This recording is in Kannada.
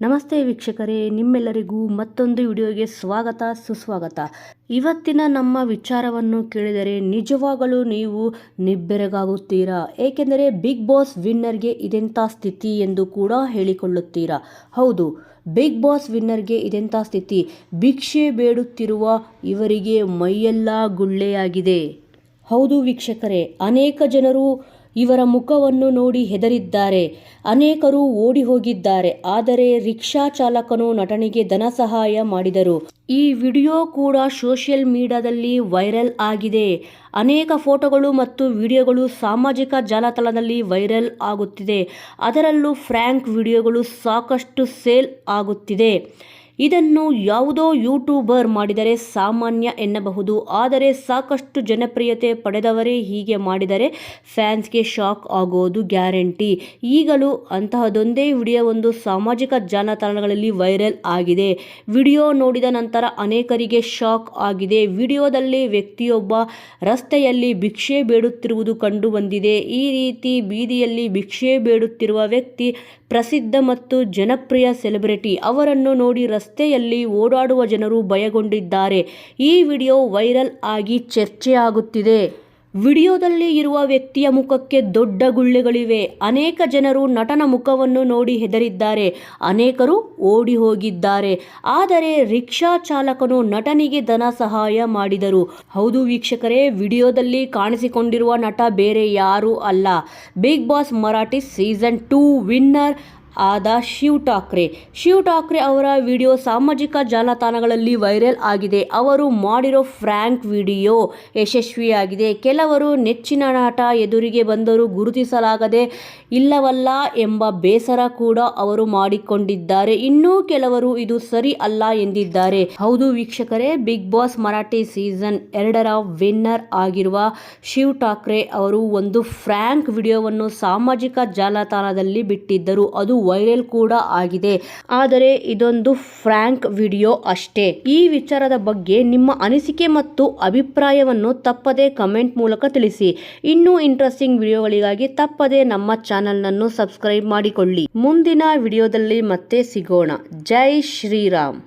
ನಮಸ್ತೆ ವೀಕ್ಷಕರೇ, ನಿಮ್ಮೆಲ್ಲರಿಗೂ ಮತ್ತೊಂದು ವಿಡಿಯೋಗೆ ಸ್ವಾಗತ, ಸುಸ್ವಾಗತ. ಇವತ್ತಿನ ನಮ್ಮ ವಿಚಾರವನ್ನು ಕೇಳಿದರೆ ನಿಜವಾಗಲೂ ನೀವು ನಿಬ್ಬೆರಗಾಗುತ್ತೀರಾ? ಏಕೆಂದರೆ ಬಿಗ್ ಬಾಸ್ ವಿನ್ನರ್ಗೆ ಇದೆಂಥ ಸ್ಥಿತಿ ಎಂದು ಕೂಡ ಹೇಳಿಕೊಳ್ಳುತ್ತೀರಾ? ಹೌದು, ಬಿಗ್ ಬಾಸ್ ವಿನ್ನರ್ಗೆ ಇದೆಂಥ ಸ್ಥಿತಿ? ಭಿಕ್ಷೆ ಬೇಡುತ್ತಿರುವ ಇವರಿಗೆ ಮೈಯೆಲ್ಲ ಗುಳ್ಳೆಯಾಗಿದೆ. ಹೌದು ವೀಕ್ಷಕರೇ, ಅನೇಕ ಜನರು ಇವರ ಮುಖವನ್ನು ನೋಡಿ ಹೆದರಿದ್ದಾರೆ. ಅನೇಕರು ಓಡಿ ಹೋಗಿದ್ದಾರೆ ಆದರೆ ರಿಕ್ಷಾ ಚಾಲಕನು ನಟನಿಗೆ ಧನ ಸಹಾಯ ಮಾಡಿದರು. ಈ ವಿಡಿಯೋ ಕೂಡ ಸೋಷಿಯಲ್ ಮೀಡಿಯಾದಲ್ಲಿ ವೈರಲ್ ಆಗಿದೆ. ಅನೇಕ ಫೋಟೋಗಳು ಮತ್ತು ವಿಡಿಯೋಗಳು ಸಾಮಾಜಿಕ ಜಾಲತಾಣದಲ್ಲಿ ವೈರಲ್ ಆಗುತ್ತಿದೆ. ಅದರಲ್ಲೂ ಫ್ರ್ಯಾಂಕ್ ವಿಡಿಯೋಗಳು ಸಾಕಷ್ಟು ಸೇಲ್ ಆಗುತ್ತಿದೆ. ಇದನ್ನು ಯಾವುದೋ ಯೂಟ್ಯೂಬರ್ ಮಾಡಿದರೆ ಸಾಮಾನ್ಯ ಎನ್ನಬಹುದು. ಆದರೆ ಸಾಕಷ್ಟು ಜನಪ್ರಿಯತೆ ಪಡೆದವರೇ ಹೀಗೆ ಮಾಡಿದರೆ ಫ್ಯಾನ್ಸ್ಗೆ ಶಾಕ್ ಆಗೋದು ಗ್ಯಾರಂಟಿ. ಈಗಲೂ ಅಂತಹದೊಂದೇ ವಿಡಿಯೋ ಒಂದು ಸಾಮಾಜಿಕ ಜಾಲತಾಣಗಳಲ್ಲಿ ವೈರಲ್ ಆಗಿದೆ. ವಿಡಿಯೋ ನೋಡಿದ ನಂತರ ಅನೇಕರಿಗೆ ಶಾಕ್ ಆಗಿದೆ. ವಿಡಿಯೋದಲ್ಲಿ ವ್ಯಕ್ತಿಯೊಬ್ಬ ರಸ್ತೆಯಲ್ಲಿ ಭಿಕ್ಷೆ ಬೇಡುತ್ತಿರುವುದು ಕಂಡು ಬಂದಿದೆ ಈ ರೀತಿ ಬೀದಿಯಲ್ಲಿ ಭಿಕ್ಷೆ ಬೇಡುತ್ತಿರುವ ವ್ಯಕ್ತಿ ಪ್ರಸಿದ್ಧ ಮತ್ತು ಜನಪ್ರಿಯ ಸೆಲೆಬ್ರಿಟಿ ಅವರನ್ನು ನೋಡಿ ರಸ್ತೆಯಲ್ಲಿ ಓಡಾಡುವ ಜನರು ಭಯಗೊಂಡಿದ್ದಾರೆ. ಈ ವಿಡಿಯೋ ವೈರಲ್ ಆಗಿ ಚರ್ಚೆಯಾಗುತ್ತಿದೆ. ವಿಡಿಯೋದಲ್ಲಿ ಇರುವ ವ್ಯಕ್ತಿಯ ಮುಖಕ್ಕೆ ದೊಡ್ಡ ಗುಳ್ಳೆಗಳಿವೆ. ಅನೇಕ ಜನರು ನಟನ ಮುಖವನ್ನು ನೋಡಿ ಹೆದರಿದ್ದಾರೆ. ಅನೇಕರು ಓಡಿ ಹೋಗಿದ್ದಾರೆ. ಆದರೆ ರಿಕ್ಷಾ ಚಾಲಕನು ನಟನಿಗೆ ಧನ ಸಹಾಯ ಮಾಡಿದರು. ಹೌದು ವೀಕ್ಷಕರೇ, ವಿಡಿಯೋದಲ್ಲಿ ಕಾಣಿಸಿಕೊಂಡಿರುವ ನಟ ಬೇರೆ ಯಾರೂ ಅಲ್ಲ. Big Boss Marathi season two winner ಆದ ಶಿವ್ ಠಾಕ್ರೆ. ಶಿವ್ ಠಾಕ್ರೆ ಅವರ ವಿಡಿಯೋ ಸಾಮಾಜಿಕ ಜಾಲತಾಣಗಳಲ್ಲಿ ವೈರಲ್ ಆಗಿದೆ. ಅವರು ಮಾಡಿರೋ ಫ್ರ್ಯಾಂಕ್ ವಿಡಿಯೋ ಯಶಸ್ವಿಯಾಗಿದೆ. ಕೆಲವರು ನೆಚ್ಚಿನ ನಾಟ ಎದುರಿಗೆ ಬಂದರೂ ಗುರುತಿಸಲಾಗದೆ ಇಲ್ಲವಲ್ಲ ಎಂಬ ಬೇಸರ ಕೂಡ ಅವರು ಮಾಡಿಕೊಂಡಿದ್ದಾರೆ. ಇನ್ನೂ ಕೆಲವರು ಇದು ಸರಿ ಅಲ್ಲ ಎಂದಿದ್ದಾರೆ. ಹೌದು ವೀಕ್ಷಕರೇ, ಬಿಗ್ ಬಾಸ್ ಮರಾಠಿ ಸೀಸನ್ ಎರಡರ ವಿನ್ನರ್ ಆಗಿರುವ ಶಿವ್ ಠಾಕ್ರೆ ಅವರು ಒಂದು ಫ್ರ್ಯಾಂಕ್ ವಿಡಿಯೋವನ್ನು ಸಾಮಾಜಿಕ ಜಾಲತಾಣದಲ್ಲಿ ಬಿಟ್ಟಿದ್ದರು. ಅದು ವೈರಲ್ ಕೂಡ ಆಗಿದೆ. ಆದರೆ ಇದೊಂದು ಫ್ರ್ಯಾಂಕ್ ವಿಡಿಯೋ ಅಷ್ಟೇ. ಈ ವಿಚಾರದ ಬಗ್ಗೆ ನಿಮ್ಮ ಅನಿಸಿಕೆ ಮತ್ತು ಅಭಿಪ್ರಾಯವನ್ನು ತಪ್ಪದೇ ಕಮೆಂಟ್ ಮೂಲಕ ತಿಳಿಸಿ. ಇನ್ನೂ ಇಂಟ್ರೆಸ್ಟಿಂಗ್ ವಿಡಿಯೋಗಳಿಗಾಗಿ ತಪ್ಪದೆ ನಮ್ಮ ಚಾನಲ್ನನ್ನು ಸಬ್ಸ್ಕ್ರೈಬ್ ಮಾಡಿಕೊಳ್ಳಿ. ಮುಂದಿನ ವಿಡಿಯೋದಲ್ಲಿ ಮತ್ತೆ ಸಿಗೋಣ. ಜೈ ಶ್ರೀರಾಮ್.